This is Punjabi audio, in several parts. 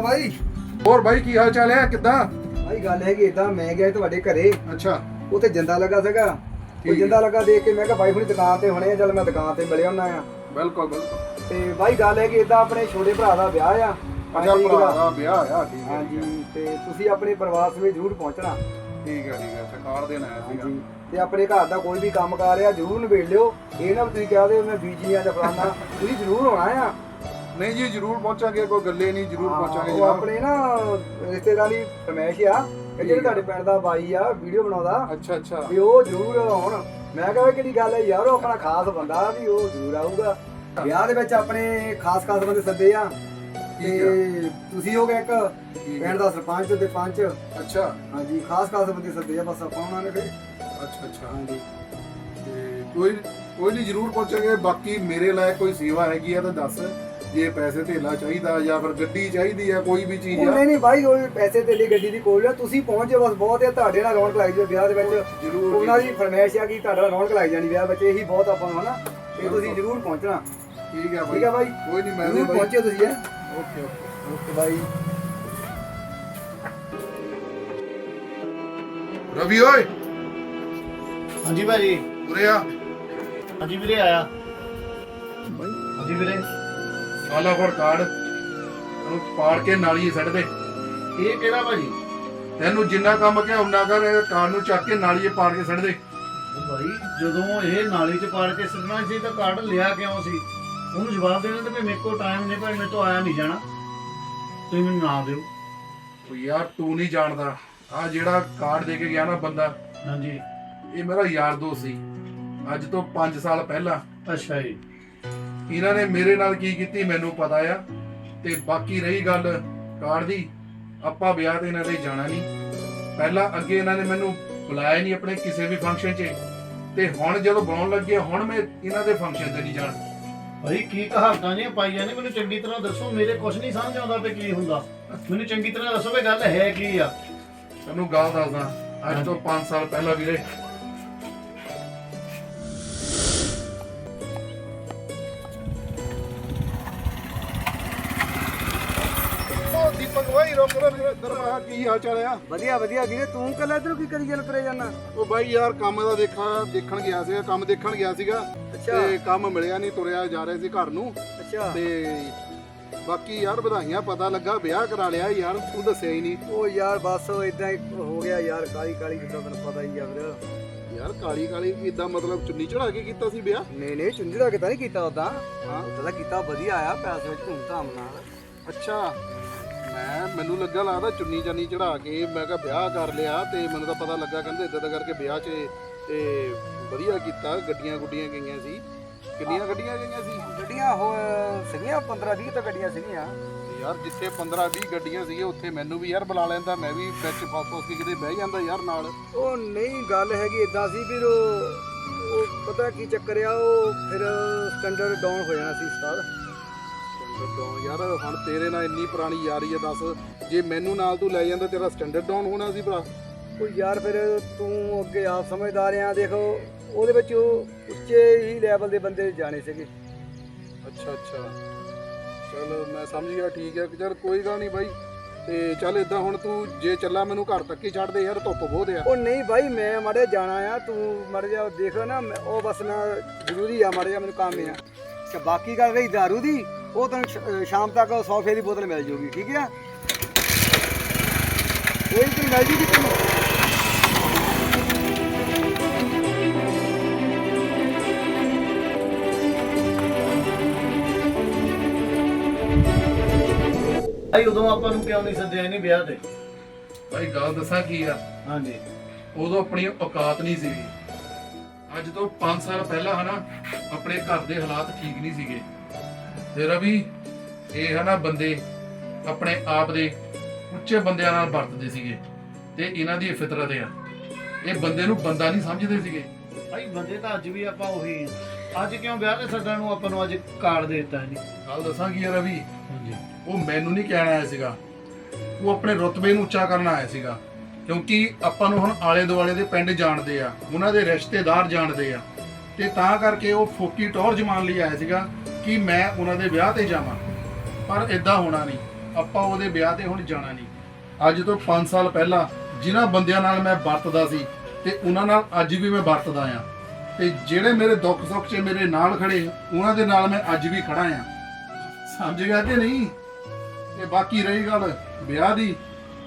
ਹਾਂ ਬਾਈ? ਹੋਰ ਬਾਈ ਕੀ ਹਾਲ ਚਾਲ ਹੈ? ਕਿੱਦਾਂ? ਬਾਈ ਗੱਲ ਹੈਗੀ ਇਦਾਂ ਮੈਂ ਗਿਆ ਤੁਹਾਡੇ ਘਰੇ। ਅੱਛਾ। ਉੱਥੇ ਜਿੰਦਾ ਲੱਗਾ ਸੀਗਾ। ਉਹ ਜਿੰਦਾ ਲੱਗਾ ਦੇਖ ਕੇ ਮੈਂ ਕਿਹਾ ਬਾਈ ਹੁਣੀ ਦੁਕਾਨ ਤੇ ਹੋਣੇ ਆ ਚੱਲ ਮੈਂ ਦੁਕਾਨ ਤੇ ਮਿਲਿਆ ਹੁੰਨਾ ਆ। ਬਿਲਕੁਲ ਬਿਲਕੁਲ। ਤੇ ਬਾਈ ਗੱਲ ਹੈਗੀ ਇਦਾਂ ਆਪਣੇ ਛੋਟੇ ਭਰਾ ਦਾ ਵਿਆਹ ਆ। ਅੱਛਾ ਭਰਾ ਦਾ। ਦਾ ਵਿਆਹ ਆ ਠੀਕ ਹੈ ਹਾਂਜੀ ਤੇ ਤੁਸੀਂ ਆਪਣੇ ਪਰਿਵਾਰ ਸਮੇਤ ਜ਼ਰੂਰ ਪਹੁੰਚਣਾ। ਠੀਕ ਹੈ ਠੀਕ ਹੈ ਸਰਕਾਰ ਦੇਣ ਆਇਆ ਸੀਗਾ। ਤੇ ਆਪਣੇ ਘਰ ਦਾ ਕੋਈ ਵੀ ਕੰਮ ਕਰ ਰਿਹਾ ਜ਼ਰੂਰ ਨਿਬੇੜ ਲਿਓ। ਇਹ ਨਾ ਤੁਸੀਂ ਕਹਦੇ ਮੈਂ ਬੀਜੀ ਆ ਜਾਂ ਫਲਾਣਾ ਤੁਸੀਂ ਜ਼ਰੂਰ ਆਉਣਾ ਆ। ਨਹੀਂ ਜੀ ਜ਼ਰੂਰ ਪਹੁੰਚਾਂਗੇ ਕੋਈ ਗੱਲੇ ਨਹੀਂ ਜ਼ਰੂਰ ਪਹੁੰਚਾਂਗੇ ਉਹ ਜਨਾਬ। ਆਪਣੇ ਨਾ ਰਿਸ਼ਤੇਦਾਰੀ ਫਰਮੈਸ਼ ਆ ਕਿ ਜਿਹੜੇ ਤੁਹਾਡੇ ਪਿੰਡ ਦਾ ਬਾਈ ਆ ਵੀਡੀਓ ਬਣਾਉਂਦਾ। ਅੱਛਾ ਅੱਛਾ। ਵੀ ਉਹ ਜ਼ਰੂਰ ਆਉਣ। ਮੈਂ ਕਿਹਾ ਵੀ ਕਿਹੜੀ ਗੱਲ ਹੈ ਯਾਰ ਉਹ ਆਪਣਾ ਖਾਸ ਬੰਦਾ ਵੀ ਉਹ ਜ਼ਰੂਰ ਆਊਗਾ। ਵਿਆਹ ਦੇ ਵਿੱਚ ਆਪਣੇ ਖਾਸ ਖਾਸ ਬੰਦੇ ਸੱਦੇ ਆ। ਤੇ ਤੁਸੀਂ ਹੋਗੇ ਇੱਕ ਠੀਕ ਪਿੰਡ ਦਾ ਸਰਪੰਚ ਤੇ ਪੰਚ। ਅੱਛਾ। ਹਾਂਜੀ ਖਾਸ ਖਾਸ ਬੰਦੇ ਸੱਦੇ ਆ ਬਸ ਆਪਾਂ ਉਹਨਾਂ ਨੇ ਫਿਰ। ਅੱਛਾ ਅੱਛਾ। ਹਾਂਜੀ। ਤੇ ਕੋਈ ਕੋਈ ਨਹੀਂ ਜ਼ਰੂਰ ਪਹੁੰਚਾਂਗੇ। ਬਾਕੀ ਮੇਰੇ ਲਈ ਕੋਈ ਸੇਵਾ ਹੈਗੀ ਆ ਤਾਂ ਦੱਸ। ਜੇ ਪੈਸੇ ਧੇਲਾ ਚਾਹੀਦਾ ਜਾਂ ਫਿਰ ਗੱਡੀ ਚਾਹੀਦੀ ਆ ਕੋਈ ਵੀ ਚੀਜ਼ ਆ। ਨਹੀਂ ਨਹੀਂ ਬਾਈ ਉਹ ਪੈਸੇ ਤੇ ਲਈ ਗੱਡੀ ਦੀ ਕੋਈ ਨਾ ਤੁਸੀਂ ਪਹੁੰਚੇ ਬਸ ਬਹੁਤ ਹੈ ਤੁਹਾਡੇ ਨਾਲ ਰੌਣਕ ਲੱਗ ਜਾਵੇ ਵਿਆਹ ਦੇ ਵਿੱਚ। ਜ਼ਰੂਰ ਉਹਨਾਂ ਦੀ ਫਰਮਾਇਸ਼ ਆ ਕਿ ਤੁਹਾਡਾ ਰੌਣਕ ਲੱਗ ਜਾਣੀ ਵਿਆਹ ਵਿੱਚ। ਇਹੀ ਬਹੁਤ ਆਪਾਂ ਨੂੰ ਹਨਾ ਤੇ ਤੁਸੀਂ ਜ਼ਰੂਰ ਪਹੁੰਚਣਾ। ਠੀਕ ਹੈ ਠੀਕ ਹੈ ਬਾਈ ਕੋਈ ਨਹੀਂ ਮੈਂ ਜ਼ਰੂਰ ਬਾਈ ਪਹੁੰਚੇ ਤੁਸੀਂ ਹੈ। Okay okay. ਓਕੇ ਬਾਈ ਰਵੀ ਓਏ। ਹਾਂਜੀ ਭਾਜੀ। ਉਰੇ ਆ। ਹਾਂਜੀ ਵੀਰੇ ਆਇਆ। ਬਾਈ ਹਾਂਜੀ ਵੀਰੇ। ਸਾਲਾ ਫੜ ਕਾਰਡ ਉਹਨੂੰ ਪਾੜ ਕੇ ਨਾਲੀ ਸੱਟ ਦੇ। ਇਹ ਕਿਹੜਾ ਭਾਜੀ? ਤੈਨੂੰ ਜਿੰਨਾ ਕੰਮ ਕਿਹਾ ਉਨਾ ਕਰ ਇਹ ਕਾਰਡ ਨੂੰ ਚੱਕ ਕੇ ਨਾਲੀਏ ਪਾੜ ਕੇ ਸੱਟ ਦੇ। ਉਹ ਭਾਈ ਜਦੋਂ ਇਹ ਨਾਲੀ ਚ ਪਾੜ ਕੇ ਸਿੱਟਣਾ ਸੀ ਤਾਂ ਕਾਰਡ ਲਿਆ ਕਿਉਂ ਸੀ? ਉਹਨੂੰ ਜਵਾਬ ਦੇਣਾ ਤੇ ਵੀ ਮੇਰੇ ਕੋਲ ਟਾਈਮ ਨਹੀਂ ਭਾਈ ਮੇਰੇ ਤੋਂ ਆਇਆ ਨਹੀਂ ਜਾਣਾ। ਤੁਸੀਂ ਮੈਨੂੰ ਨਾ ਦਿਓ। ਉਹ ਯਾਰ ਤੂੰ ਨਹੀਂ ਜਾਣਦਾ। ਆ ਜਿਹੜਾ ਕਾਰਡ ਦੇ ਕੇ ਗਿਆ ਨਾ ਬੰਦਾ ਹਾਂਜੀ। ਇਹ ਮੇਰਾ ਯਾਰ ਦੋਸਤ ਸੀ। ਅੱਜ ਤੋਂ 5 ਸਾਲ ਪਹਿਲਾਂ। ਅੱਛਾ ਜੀ। ਇਹਨਾਂ ਨੇ ਮੇਰੇ ਨਾਲ ਕੀ ਕੀਤੀ ਮੈਨੂੰ ਪਤਾ ਆ। ਤੇ ਬਾਕੀ ਰਹੀ ਗੱਲ ਕਾਰਡ ਦੀ ਆਪਾਂ ਵਿਆਹ ਤੇ ਇਹਨਾਂ ਦੇ ਜਾਣਾ ਨਹੀਂ। ਪਹਿਲਾਂ ਅੱਗੇ ਇਹਨਾਂ ਨੇ ਮੈਨੂੰ ਬੁਲਾਇਆ ਨਹੀਂ ਆਪਣੇ ਕਿਸੇ ਵੀ ਫੰਕਸ਼ਨ 'ਚ। ਤੇ ਹੁਣ ਜਦੋਂ ਬੁਲਾਉਣ ਲੱਗੇ ਹੁਣ ਮੈਂ ਇਹਨਾਂ ਦੇ ਫੰਕਸ਼ਨ ਤੇ ਨਹੀਂ ਜਾਣਾ। ਭਾਈ ਕੀ ਕਹਾਵਤਾਂ ਜੀਆਂ ਪਾਈਆਂ ਨੇ? ਮੈਨੂੰ ਚੰਗੀ ਤਰ੍ਹਾਂ ਦੱਸੋ ਮੇਰੇ ਕੁਝ ਨਹੀਂ ਸਮਝ ਆਉਂਦਾ ਵੀ ਕੀ ਹੁੰਦਾ। ਮੈਨੂੰ ਚੰਗੀ ਤਰ੍ਹਾਂ ਦੱਸੋ ਵੀ ਗੱਲ ਹੈ ਕੀ ਆ। ਤੈਨੂੰ ਗੱਲ ਦੱਸਦਾ ਅੱਜ ਤੋਂ 5 ਸਾਲ ਪਹਿਲਾਂ ਵੀਰੇ ਭਾਈ ਰੁਕ ਰੁਕ ਦਰਵਾਜ਼ਾ ਕੀ ਹਾਲ ਚਾਲ ਆ? ਵਧੀਆ ਵਧੀਆ ਵੀਰੇ ਤੂੰ ਕੱਲਾ ਇਧਰੋਂ ਕੀ ਕਰੀ ਚੱਲ ਤੁਰੇ ਜਾਣਾ ਉਹ ਬਾਈ ਯਾਰ ਕੰਮ ਦਾ ਦੇਖਾਂ ਦੇਖਣ ਗਿਆ ਸੀਗਾ ਕੰਮ ਦੇਖਣ ਗਿਆ ਸੀਗਾ। ਤੇ ਕੰਮ ਮਿਲਿਆ ਨਹੀਂ ਤੁਰਿਆ ਜਾ ਰਿਹਾ ਸੀ ਘਰ ਨੂੰ। ਅੱਛਾ। ਤੇ ਬਾਕੀ ਯਾਰ ਵਧਾਈਆਂ ਪਤਾ ਲੱਗਾ ਵਿਆਹ ਕਰਾ ਲਿਆ ਯਾਰ ਤੂੰ ਦੱਸਿਆ ਹੀ ਨਹੀਂ ਉਹ ਯਾਰ ਬਸ ਇਦਾਂ ਹੀ ਹੋ ਗਿਆ ਯਾਰ ਕਾਲੀ ਕਾਲੀ ਜਿੱਦਾਂ ਤੈਨੂੰ ਪਤਾ ਹੀ ਆ ਵੀਰ। ਯਾਰ ਕਾਲੀ ਕਾਲੀ ਇਦਾਂ ਮਤਲਬ ਚੁੰਨੀ ਚੜਾ ਕੇ ਕੀਤਾ ਸੀ ਵਿਆਹ? ਨਹੀਂ ਨਹੀਂ ਚੁੰਝੀ ਦਾ ਕਿਤਾ ਨਹੀਂ ਕੀਤਾ ਉਦਾਂ ਹਾਂ। ਉਦਾਂ ਕੀਤਾ ਵਧੀਆ ਆਇਆ ਪੈਸੇ ਵਿੱਚ ਧੂਮ ਧਾਮ ਨਾਲ। ਅੱਛਾ। ਮੈਂ ਮੈਨੂੰ ਲੱਗਾ ਲੱਗਦਾ ਚੁੰਨੀ ਚਾਨੀ ਚੜਾ ਕੇ ਮੈਂ ਕਿਹਾ ਵਿਆਹ ਕਰ ਲਿਆ ਤੇ ਮੈਨੂੰ ਤਾਂ ਪਤਾ ਲੱਗਾ ਕਹਿੰਦੇ ਇਦਾਂ ਦਾ ਕਰਕੇ ਵਿਆਹ 'ਚ ਤੇ ਵਧੀਆ ਕੀਤਾ ਗੱਡੀਆਂ ਗੁੱਡੀਆਂ ਗਈਆਂ ਸੀ। ਕਿੰਨੀਆਂ ਗੱਡੀਆਂ ਗਈਆਂ ਸੀ? ਗੱਡੀਆਂ ਹੋ ਸੀਗੀਆਂ 15 20 ਤਾਂ ਗੱਡੀਆਂ ਸੀਗੀਆਂ। ਯਾਰ ਜਿੱਥੇ 15 20 ਗੱਡੀਆਂ ਸੀਗੇ ਉੱਥੇ ਮੈਨੂੰ ਵੀ ਯਾਰ ਬੁਲਾ ਲੈਂਦਾ ਮੈਂ ਵੀ ਵਿੱਚ ਫਸ ਫਸ ਕੇ ਕਿਤੇ ਬਹਿ ਜਾਂਦਾ ਯਾਰ ਨਾਲ। ਉਹ ਨਹੀਂ ਗੱਲ ਹੈਗੀ ਇਦਾਂ ਸੀ ਵੀ ਉਹ ਉਹ ਪਤਾ ਕੀ ਚੱਕਰ ਆ ਉਹ ਫਿਰ ਸਟੈਂਡਰਡ ਡਾਊਨ ਹੋ ਜਾਣਾ ਸੀ ਸਟਾਰ ਤੋਂ ਯਾਰ ਹੁਣ ਤੇਰੇ ਨਾਲ ਇੰਨੀ ਪੁਰਾਣੀ ਯਾਰੀ ਹੈ ਦੱਸ। ਜੇ ਮੈਨੂੰ ਨਾਲ ਤੂੰ ਲੈ ਜਾਂਦਾ ਤੇਰਾ ਸਟੈਂਡਰਡ ਡਾਊਨ ਹੋਣਾ ਸੀ ਭਰਾ। ਉਹ ਯਾਰ ਫਿਰ ਤੂੰ ਅੱਗੇ ਆਪ ਸਮਝਦਾਰ ਆ ਦੇਖੋ ਉਹਦੇ ਵਿੱਚ ਉਹ ਉੱਚੇ ਹੀ ਲੈਵਲ ਦੇ ਬੰਦੇ ਜਾਣੇ ਸੀਗੇ। ਅੱਛਾ ਅੱਛਾ। ਚਲ ਮੈਂ ਸਮਝ ਗਿਆ ਠੀਕ ਹੈ ਚਲ ਕੋਈ ਗੱਲ ਨਹੀਂ ਬਾਈ। ਤੇ ਚੱਲ ਇਦਾਂ ਹੁਣ ਤੂੰ ਜੇ ਚੱਲਾ ਮੈਨੂੰ ਘਰ ਤੱਕ ਹੀ ਛੱਡ ਦੇ ਯਾਰ ਧੁੱਪ ਬਹੁਤ ਆ। ਉਹ ਨਹੀਂ ਭਾਈ ਮੈਂ ਮਾੜੇ ਜਾਣਾ ਆ ਤੂੰ ਮੜ ਜਾ ਦੇਖ ਨਾ ਮੈਂ- ਉਹ ਬਸ ਨਾ ਜ਼ਰੂਰੀ ਆ ਮੜ ਜਾ ਮੈਨੂੰ ਕੰਮ ਆ। ਤੇ ਬਾਕੀ ਗੱਲ ਰਹੀ दारू ਦੀ? ਉਹ ਤੈਨੂੰ ਸ਼- ਸ਼ਾਮ ਤੱਕ 100 ਰੁਪਏ ਦੀ ਬੋਤਲ ਮਿਲ ਜਾਊਗੀ ਠੀਕ ਆ? ਕੋਈ ਵੀ ਮਿਲ ਜੂਗੀ ਤੈਨੂੰ ਭਾਈ ਉਦੋਂ ਆਪਾਂ ਨੂੰ ਕਿਉਂ ਨਹੀਂ ਸੱਦਿਆ ਨਹੀਂ ਵਿਆਹ ਤੇ? ਬਾਈ ਗੱਲ ਦੱਸਾਂ ਕੀ ਆ? ਹਾਂਜੀ। ਉਦੋਂ ਆਪਣੀ ਔਕਾਤ ਨਹੀਂ ਸੀਗੀ। ਅੱਜ ਤੋਂ 5 ਸਾਲ ਪਹਿਲਾਂ ਹਨਾ ਆਪਣੇ ਘਰ ਦੇ ਹਾਲਾਤ ਠੀਕ ਨਹੀਂ ਸੀਗੇ। ਤੇ ਰਵੀ ਇਹ ਹਨਾ ਬੰਦੇ ਆਪਣੇ ਆਪ ਦੇ ਉੱਚੇ ਬੰਦਿਆਂ ਨਾਲ ਵਰਤਦੇ ਸੀਗੇ ਤੇ ਇਹਨਾਂ ਦੀ ਇਹ ਫਿਤਰਤ ਆ। ਇਹ ਬੰਦੇ ਨੂੰ ਬੰਦਾ ਨਹੀਂ ਸਮਝਦੇ ਸੀਗੇ। ਭਾਈ ਬੰਦੇ ਤਾਂ ਅੱਜ ਵੀ ਆਪਾਂ ਉਹੀ ਆ। ਅੱਜ ਕਿਉਂ ਵਿਆਹ ਤੇ ਸੱਦਣ ਨੂੰ ਆਪਾਂ ਨੂੰ ਅੱਜ ਕਾਰਡ ਦੇ ਦਿੱਤਾ ਜੀ ਗੱਲ ਦੱਸਾਂ ਕੀ ਆ ਰਵੀ? ਹਾਂਜੀ। ਉਹ ਮੈਨੂੰ ਨਹੀਂ ਕਹਿਣ ਆਇਆ ਸੀਗਾ। ਉਹ ਆਪਣੇ ਰੁਤਬੇ ਨੂੰ ਉੱਚਾ ਕਰਨ ਆਇਆ ਸੀਗਾ। ਕਿਉਂਕਿ ਆਪਾਂ ਨੂੰ ਹੁਣ ਆਲੇ ਦੁਆਲੇ ਦੇ ਪਿੰਡ ਜਾਣਦੇ ਆ ਉਹਨਾਂ ਦੇ ਰਿਸ਼ਤੇਦਾਰ ਜਾਣਦੇ ਆ। ਤੇ ਤਾਂ ਕਰਕੇ ਉਹ ਫੋਕੀ ਟੌਰ ਜਮਾਨ ਲਈ ਆਇਆ ਸੀਗਾ। ਕਿ ਮੈਂ ਉਹਨਾਂ ਦੇ ਵਿਆਹ ਤੇ ਜਾਵਾਂ, ਪਰ ਇਦਾਂ ਹੋਣਾ ਨਹੀਂ। ਆਪਾਂ ਉਹਦੇ ਵਿਆਹ ਤੇ ਹੁਣ ਜਾਣਾ ਨਹੀਂ। ਅੱਜ ਤੋਂ 5 ਸਾਲ ਪਹਿਲਾਂ ਜਿਨ੍ਹਾਂ ਬੰਦਿਆਂ ਨਾਲ ਮੈਂ ਵਰਤਦਾ ਸੀ ਤੇ ਉਹਨਾਂ ਨਾਲ ਅੱਜ ਵੀ ਮੈਂ ਵਰਤਦਾ ਆ ਤੇ ਜਿਹੜੇ ਮੇਰੇ ਦੁੱਖ ਸੁੱਖ 'ਚ ਮੇਰੇ ਨਾਲ ਖੜੇ, ਉਹਨਾਂ ਦੇ ਨਾਲ ਮੈਂ ਅੱਜ ਵੀ ਖੜਾ ਆ ਸਮਝ ਗਿਆ ਕਿ ਨਹੀਂ? ਤੇ ਬਾਕੀ ਰਹੀ ਗੱਲ, ਵਿਆਹ ਦੀ।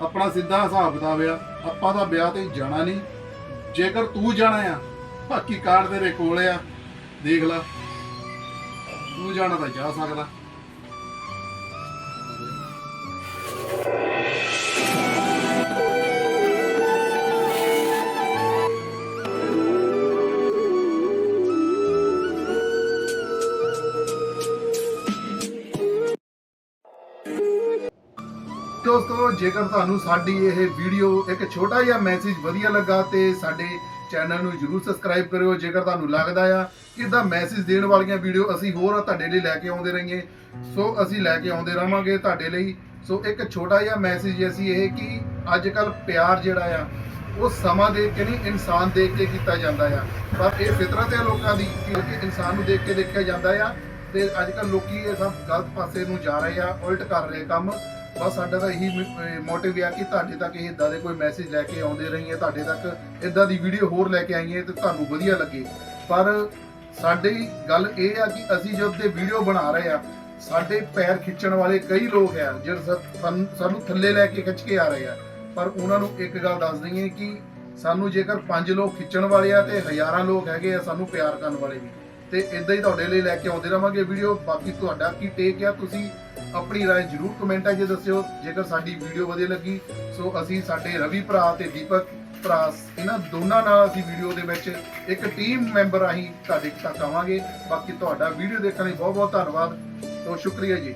ਆਪਣਾ ਸਿੱਧਾ ਹਿਸਾਬ ਕਿਤਾਬ ਆ, ਆਪਾਂ ਦਾ ਵਿਆਹ ਤੇ ਜਾਣਾ ਨਹੀਂ। ਜੇਕਰ ਤੂੰ ਜਾਣਾ ਆ, ਬਾਕੀ ਕਾਰਡ ਤੇਰੇ ਕੋਲ ਆ। ਦੇਖ ਲੈ। ਤੂੰ ਜਾਣਾ ਤਾਂ ਜਾ ਸਕਦਾ। ਦੋਸਤੋ, ਜੇਕਰ ਤੁਹਾਨੂੰ ਸਾਡੀ ਇਹ ਵੀਡੀਓ ਇੱਕ ਛੋਟਾ ਜਿਹਾ ਮੈਸੇਜ ਵਧੀਆ ਲੱਗਾ ਤੇ ਸਾਡੇ ਚੈਨਲ ਨੂੰ ਜਰੂਰ ਸਬਸਕ੍ਰਾਈਬ ਕਰਿਓ, ਜੇਕਰ ਤੁਹਾਨੂੰ ਲੱਗਦਾ ਆ ਕਿ ਇਦਾਂ ਮੈਸੇਜ ਦੇਣ ਵਾਲੀਆਂ ਵੀਡੀਓ ਅਸੀਂ ਹੋਰ ਤੁਹਾਡੇ ਲਈ ਲੈ ਕੇ ਆਉਂਦੇ ਰਹੀਏ। ਸੋ ਅਸੀਂ ਲੈ ਕੇ ਆਉਂਦੇ ਰਵਾਂਗੇ ਤੁਹਾਡੇ ਲਈ। ਸੋ ਇੱਕ ਛੋਟਾ ਜਿਹਾ ਮੈਸੇਜ ਅਸੀਂ ਇਹ ਕਿ ਅੱਜ ਕੱਲ ਪਿਆਰ ਜਿਹੜਾ ਆ, ਉਹ ਸਮਾਂ ਦੇਖ ਕੇ ਨਹੀਂ, ਇਨਸਾਨ ਦੇਖ ਕੇ ਕੀਤਾ ਜਾਂਦਾ ਆ। ਪਰ ਇਹ ਫਿਤਰਤ ਹੈ ਲੋਕਾਂ ਦੀ ਕਿ ਇਨਸਾਨ ਨੂੰ ਦੇਖ ਕੇ ਦੇਖਿਆ ਜਾਂਦਾ ਆ। ਤੇ ਅੱਜ ਕੱਲ ਲੋਕੀ ਇਹ ਸਭ ਗਲਤ ਪਾਸੇ ਨੂੰ ਜਾ ਰਹੇ ਆ, ਉਲਟ ਕਰ ਰਹੇ ਕੰਮ। ਬਸ ਸਾਡਾ ਤਾਂ ਇਹੀ ਮੋਟਿਵ ਆ ਕਿ ਤੁਹਾਡੇ ਤੱਕ ਇਹ ਇਦਾਂ ਦੇ ਕੋਈ ਮੈਸੇਜ ਲੈ ਕੇ ਆਉਂਦੇ ਰਹੀਏ, ਤੁਹਾਡੇ ਤੱਕ ਇਦਾਂ ਦੀ ਵੀਡੀਓ ਹੋਰ ਲੈ ਕੇ ਆਈਏ ਤੇ ਤੁਹਾਨੂੰ ਵਧੀਆ ਲੱਗੇ। ਪਰ ਸਾਡੀ ਗੱਲ ਇਹ ਆ ਕਿ ਅਸੀਂ ਜਦ ਤੇ ਵੀਡੀਓ ਬਣਾ ਰਹੇ ਆ, ਸਾਡੇ ਪੈਰ ਖਿੱਚਣ ਵਾਲੇ ਕਈ ਲੋਕ ਆ, ਜਿਹੜੇ ਸਾਨੂੰ ਸਾਨੂੰ ਥੱਲੇ ਲੈ ਕੇ ਖਿੱਚ ਕੇ ਆ ਰਹੇ ਆ। ਪਰ ਉਹਨਾਂ ਨੂੰ ਇੱਕ ਗੱਲ ਦੱਸ ਦਈਏ ਕਿ ਸਾਨੂੰ ਜੇਕਰ ਪੰਜ ਲੋਕ ਖਿੱਚਣ ਵਾਲੇ ਆ ਤੇ ਹਜ਼ਾਰਾਂ ਲੋਕ ਹੈਗੇ ਆ ਸਾਨੂੰ ਪਿਆਰ ਕਰਨ ਵਾਲੇ ਵੀ, ਤੇ ਇਦਾਂ ਹੀ ਤੁਹਾਡੇ ਲਈ ਲੈ ਕੇ ਆਉਂਦੇ ਰਵਾਂਗੇ ਵੀਡੀਓ ਬਾਕੀ ਤੁਹਾਡਾ ਕੀ ਟੇਕ ਆ, ਤੁਸੀਂ ਆਪਣੀ رائے ਜਰੂਰ ਕਮੈਂਟਾਂ 'ਚ ਦੱਸਿਓ ਜੇਕਰ ਸਾਡੀ ਵੀਡੀਓ ਵਧੀਆ ਲੱਗੀ ਸੋ ਅਸੀਂ ਸਾਡੇ ਰਵੀ ਭਰਾ ਤੇ ਦੀਪਕ ਭਰਾ ਇਹਨਾਂ ਦੋਨਾਂ ਨਾਲ ਅਸੀਂ ਵੀਡੀਓ ਦੇ ਵਿੱਚ ਇੱਕ ਟੀਮ ਮੈਂਬਰ ਆਹੀਂ ਤੁਹਾਡੇ ਤੱਕ ਆਵਾਂਗੇ ਬਾਕੀ ਤੁਹਾਡਾ ਵੀਡੀਓ ਦੇਖਣ ਲਈ ਬਹੁਤ ਬਹੁਤ ਧੰਨਵਾਦ ਸੋ ਸ਼ੁਕਰੀਆ ਜੀ